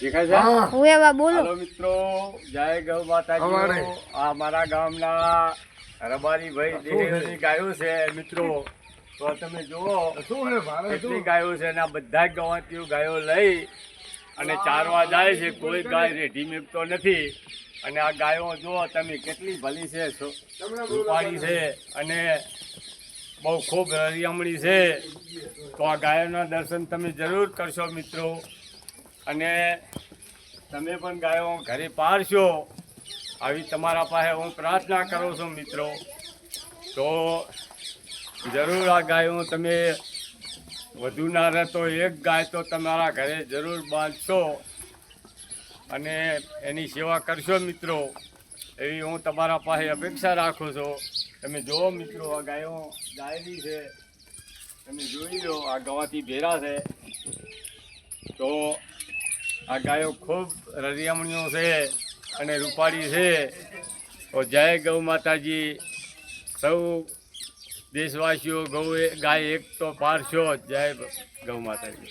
દેખાય છે? હું. એવા બોલો. મિત્રો જય ગૌ માતાજી. આ મારા ગામના રબારી ભાઈ દેહની ગાયો છે મિત્રો. તો તમે જુઓ શું કેટલી ગાયો છે અને આ બધા જ ગવાતીઓ ગાયો લઈ અને ચારવા જાય છે. કોઈ ગાય રેઢી મેકતો નથી. અને આ ગાયો જુઓ તમે કેટલી ભલી છે. રૂપાળી છે અને બહુ ખૂબ હરિયામણી છે. તો આ ગાયોના દર્શન તમે જરૂર કરશો મિત્રો. અને તમે પણ ગાયો ઘરે પાડશો. આવી તમારા પાસે હું પ્રાર્થના કરું છું મિત્રો. તો જરૂર આ ગાયો તમે વધુ ના રહેતો એક ગાય તો તમારા ઘરે જરૂર બાંધશો. અને એની સેવા કરશો મિત્રો. એવી હું તમારા પાસે અપેક્ષા રાખું છું. તમે જુઓ મિત્રો, આ ગાયો ગાયેલી છે. તમે જોઈ લો, આ ગવાથી ભેરા છે. તો આ ગાયો ખૂબ રરિયામણીઓ છે અને રૂપાળી છે. તો જય ગૌ માતાજી. સૌ દેશવાસીઓ ગૌ ગાય એક તો પારશો. જય ગૌ માતાજી.